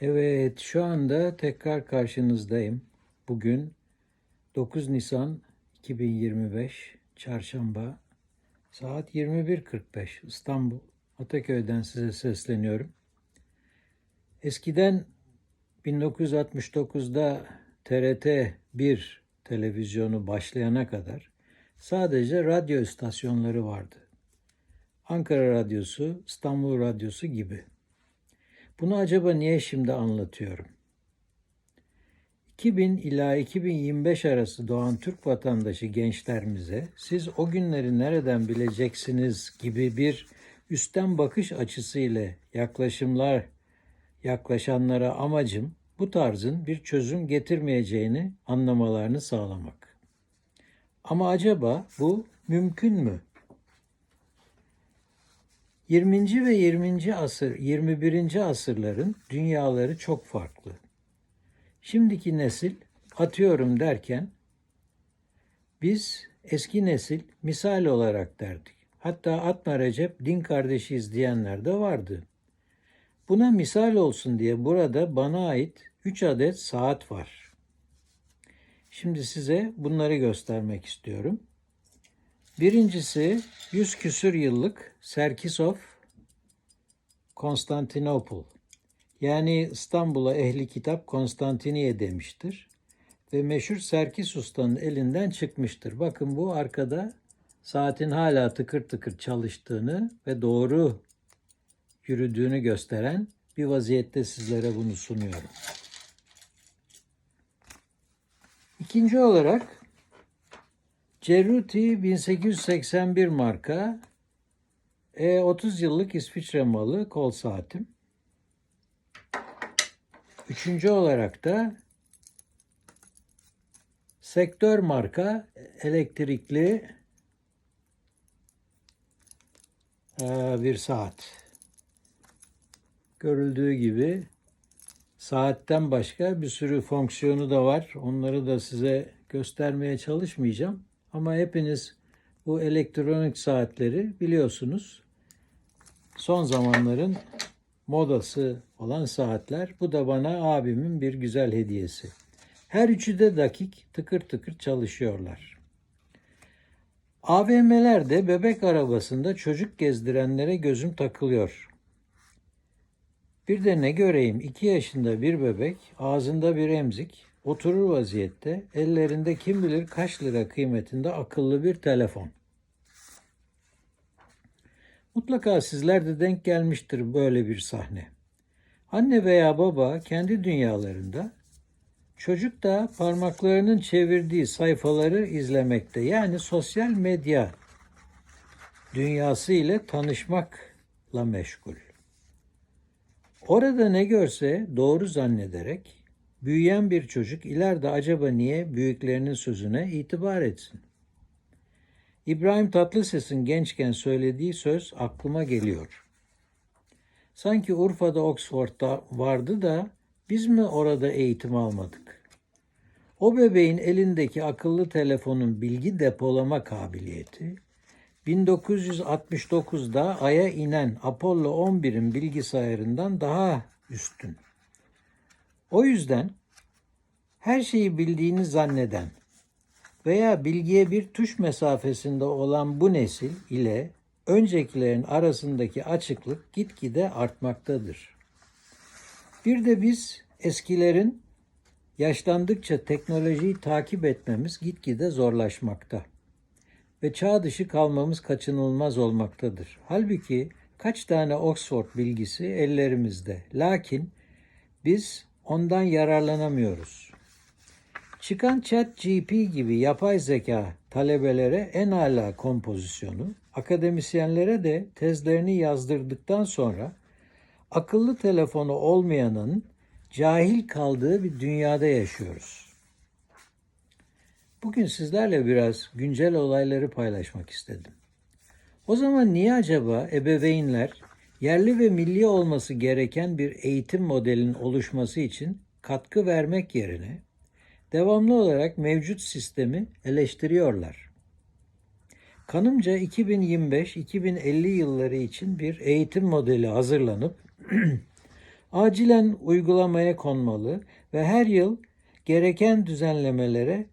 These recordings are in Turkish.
Evet, şu anda tekrar karşınızdayım. Bugün 9 Nisan 2025 Çarşamba saat 21.45 İstanbul Ataköy'den size sesleniyorum. Eskiden 1969'da TRT 1 televizyonu başlayana kadar sadece radyo istasyonları vardı. Ankara Radyosu, İstanbul Radyosu gibi. Bunu acaba niye şimdi anlatıyorum? 2000 ila 2025 arası doğan Türk vatandaşı gençlerimize siz o günleri nereden bileceksiniz gibi bir üstten bakış açısıyla yaklaşımlar yaklaşanlara amacım bu tarzın bir çözüm getirmeyeceğini anlamalarını sağlamak. Ama acaba bu mümkün mü? 20. ve 20. asır, 21. asırların dünyaları çok farklı. Şimdiki nesil atıyorum derken biz eski nesil misal olarak derdik. Hatta atma Recep din kardeşiyiz diyenler de vardı. Buna misal olsun diye burada bana ait 3 adet saat var. Şimdi size bunları göstermek istiyorum. Birincisi 100 küsür yıllık Serkisov Konstantinopol. Yani İstanbul'a ehli kitap Konstantiniye demiştir. Ve meşhur Serkis Usta'nın elinden çıkmıştır. Bakın bu arkada saatin hala tıkır tıkır çalıştığını ve doğru yürüdüğünü gösteren bir vaziyette sizlere bunu sunuyorum. İkinci olarak Cerruti 1881 marka e, 30 yıllık İsviçre malı kol saatim. Üçüncü olarak da sektör marka elektrikli e, bir saat. Görüldüğü gibi saatten başka bir sürü fonksiyonu da var. Onları da size göstermeye çalışmayacağım. Ama hepiniz bu elektronik saatleri biliyorsunuz. Son zamanların modası olan saatler. Bu da bana abimin bir güzel hediyesi. Her üçü de dakik tıkır tıkır çalışıyorlar. AVM'lerde bebek arabasında çocuk gezdirenlere gözüm takılıyor. Bir de ne göreyim iki yaşında bir bebek ağzında bir emzik oturur vaziyette ellerinde kim bilir kaç lira kıymetinde akıllı bir telefon. Mutlaka sizler de denk gelmiştir böyle bir sahne. Anne veya baba kendi dünyalarında çocuk da parmaklarının çevirdiği sayfaları izlemekte. Yani sosyal medya dünyası ile tanışmakla meşgul. Orada ne görse doğru zannederek büyüyen bir çocuk ileride acaba niye büyüklerinin sözüne itibar etsin? İbrahim Tatlıses'in gençken söylediği söz aklıma geliyor. Sanki Urfa'da Oxford'da vardı da biz mi orada eğitim almadık? O bebeğin elindeki akıllı telefonun bilgi depolama kabiliyeti 1969'da Ay'a inen Apollo 11'in bilgisayarından daha üstün. O yüzden her şeyi bildiğini zanneden veya bilgiye bir tuş mesafesinde olan bu nesil ile öncekilerin arasındaki açıklık gitgide artmaktadır. Bir de biz eskilerin yaşlandıkça teknolojiyi takip etmemiz gitgide zorlaşmakta ve çağ dışı kalmamız kaçınılmaz olmaktadır. Halbuki kaç tane Oxford bilgisi ellerimizde. Lakin biz ondan yararlanamıyoruz. Çıkan chat GP gibi yapay zeka talebelere en ala kompozisyonu, akademisyenlere de tezlerini yazdırdıktan sonra akıllı telefonu olmayanın cahil kaldığı bir dünyada yaşıyoruz. Bugün sizlerle biraz güncel olayları paylaşmak istedim. O zaman niye acaba ebeveynler yerli ve milli olması gereken bir eğitim modelinin oluşması için katkı vermek yerine devamlı olarak mevcut sistemi eleştiriyorlar? Kanımca 2025-2050 yılları için bir eğitim modeli hazırlanıp acilen uygulamaya konmalı ve her yıl gereken düzenlemelere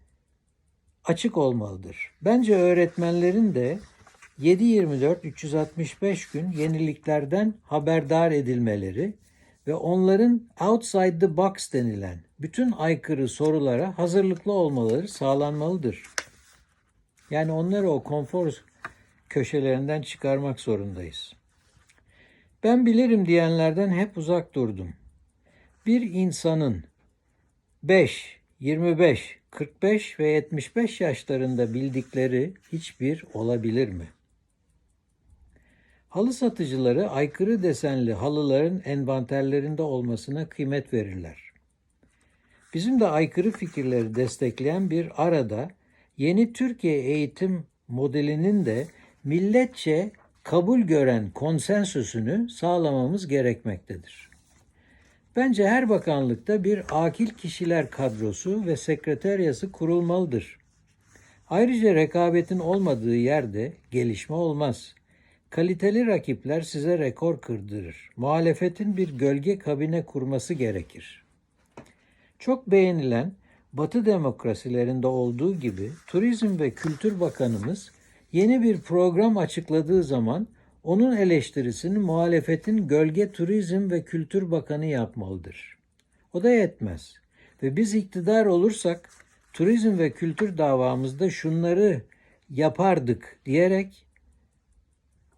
açık olmalıdır. Bence öğretmenlerin de 7-24 365 gün yeniliklerden haberdar edilmeleri ve onların outside the box denilen bütün aykırı sorulara hazırlıklı olmaları sağlanmalıdır. Yani onları o konfor köşelerinden çıkarmak zorundayız. Ben bilirim diyenlerden hep uzak durdum. Bir insanın 5, 25, 45 ve 75 yaşlarında bildikleri hiçbir olabilir mi? Halı satıcıları aykırı desenli halıların envanterlerinde olmasına kıymet verirler. Bizim de aykırı fikirleri destekleyen bir arada yeni Türkiye eğitim modelinin de milletçe kabul gören konsensüsünü sağlamamız gerekmektedir. Bence her bakanlıkta bir akil kişiler kadrosu ve sekreteryası kurulmalıdır. Ayrıca rekabetin olmadığı yerde gelişme olmaz. Kaliteli rakipler size rekor kırdırır. Muhalefetin bir gölge kabine kurması gerekir. Çok beğenilen Batı demokrasilerinde olduğu gibi Turizm ve Kültür Bakanımız yeni bir program açıkladığı zaman onun eleştirisini muhalefetin Gölge Turizm ve Kültür Bakanı yapmalıdır. O da yetmez. Ve biz iktidar olursak turizm ve kültür davamızda şunları yapardık diyerek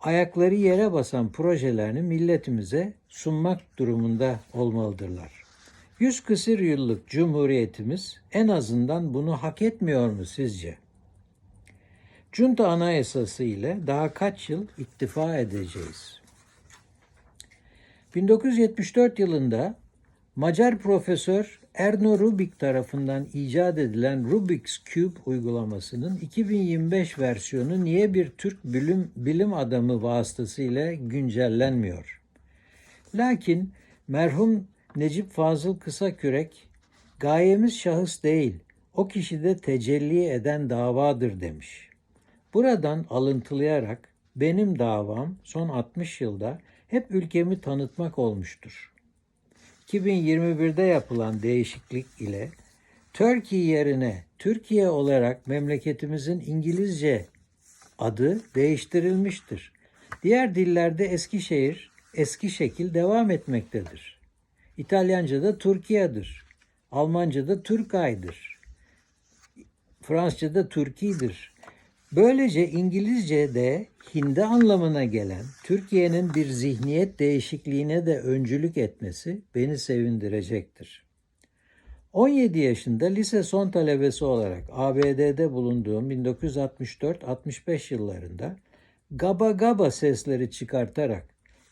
ayakları yere basan projelerini milletimize sunmak durumunda olmalıdırlar. Yüz kısır yıllık cumhuriyetimiz en azından bunu hak etmiyor mu sizce? Junta Anayasası ile daha kaç yıl iktifa edeceğiz? 1974 yılında Macar profesör Erno Rubik tarafından icat edilen Rubik's Cube uygulamasının 2025 versiyonu niye bir Türk bilim, bilim adamı vasıtasıyla güncellenmiyor? Lakin merhum Necip Fazıl Kısakürek gayemiz şahıs değil, o kişide tecelli eden davadır demiş. Buradan alıntılayarak benim davam son 60 yılda hep ülkemi tanıtmak olmuştur. 2021'de yapılan değişiklik ile Turkey yerine Türkiye olarak memleketimizin İngilizce adı değiştirilmiştir. Diğer dillerde Eskişehir eski şekil devam etmektedir. İtalyanca'da Türkiye'dir. Almanca'da Türkay'dır. Fransızca'da Türkiye'dir. Böylece İngilizce'de hindi anlamına gelen Türkiye'nin bir zihniyet değişikliğine de öncülük etmesi beni sevindirecektir. 17 yaşında lise son talebesi olarak ABD'de bulunduğum 1964-65 yıllarında gaba gaba sesleri çıkartarak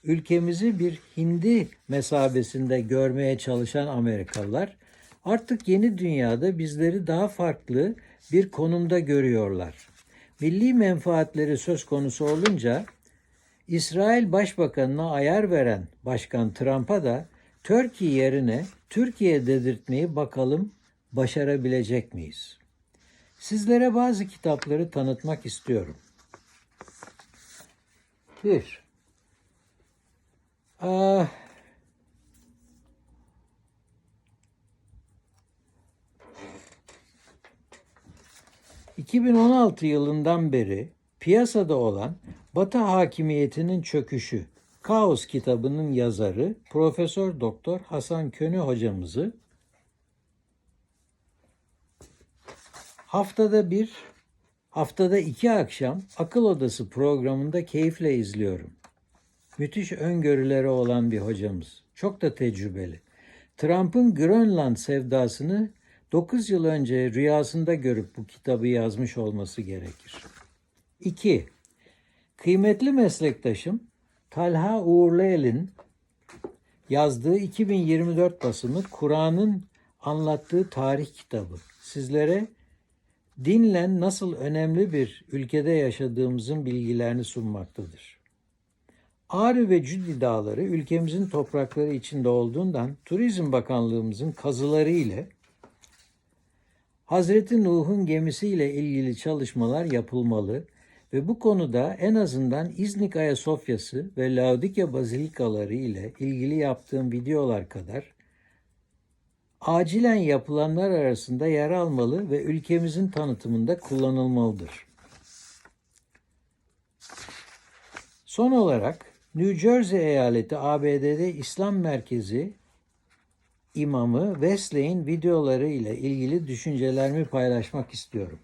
ülkemizi bir hindi mesabesinde görmeye çalışan Amerikalılar artık yeni dünyada bizleri daha farklı bir konumda görüyorlar milli menfaatleri söz konusu olunca İsrail Başbakanına ayar veren Başkan Trump'a da Türkiye yerine Türkiye dedirtmeyi bakalım başarabilecek miyiz? Sizlere bazı kitapları tanıtmak istiyorum. Bir, ah, 2016 yılından beri piyasada olan Batı hakimiyetinin çöküşü Kaos kitabının yazarı Profesör Doktor Hasan Könü hocamızı haftada bir, haftada iki akşam akıl odası programında keyifle izliyorum. Müthiş öngörüleri olan bir hocamız. Çok da tecrübeli. Trump'ın Grönland sevdasını 9 yıl önce rüyasında görüp bu kitabı yazmış olması gerekir. 2. Kıymetli meslektaşım Talha Uğurluel'in yazdığı 2024 basımı Kur'an'ın anlattığı tarih kitabı. Sizlere dinlen nasıl önemli bir ülkede yaşadığımızın bilgilerini sunmaktadır. Ağrı ve Cüdi Dağları ülkemizin toprakları içinde olduğundan Turizm Bakanlığımızın kazıları ile Hazreti Nuh'un gemisiyle ilgili çalışmalar yapılmalı Ve bu konuda en azından İznik Ayasofyası ve Laodikya Bazilikaları ile ilgili yaptığım videolar kadar acilen yapılanlar arasında yer almalı ve ülkemizin tanıtımında kullanılmalıdır. Son olarak New Jersey eyaleti ABD'de İslam merkezi imamı Wesley'in videoları ile ilgili düşüncelerimi paylaşmak istiyorum.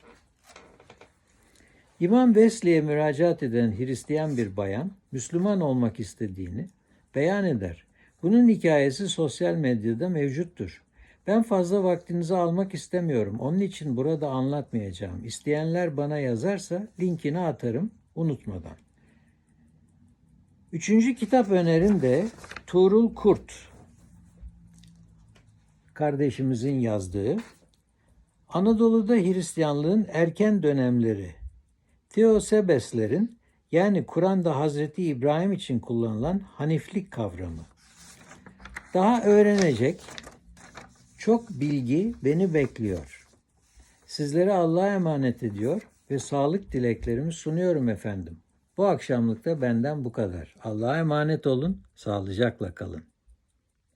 İmam Wesley'e müracaat eden Hristiyan bir bayan Müslüman olmak istediğini beyan eder. Bunun hikayesi sosyal medyada mevcuttur. Ben fazla vaktinizi almak istemiyorum. Onun için burada anlatmayacağım. İsteyenler bana yazarsa linkini atarım unutmadan. Üçüncü kitap önerim de Tuğrul Kurt kardeşimizin yazdığı Anadolu'da Hristiyanlığın erken dönemleri Theosebeslerin yani Kur'an'da Hazreti İbrahim için kullanılan haniflik kavramı. Daha öğrenecek çok bilgi beni bekliyor. Sizlere Allah'a emanet ediyor ve sağlık dileklerimi sunuyorum efendim. Bu akşamlık da benden bu kadar. Allah'a emanet olun, sağlıcakla kalın.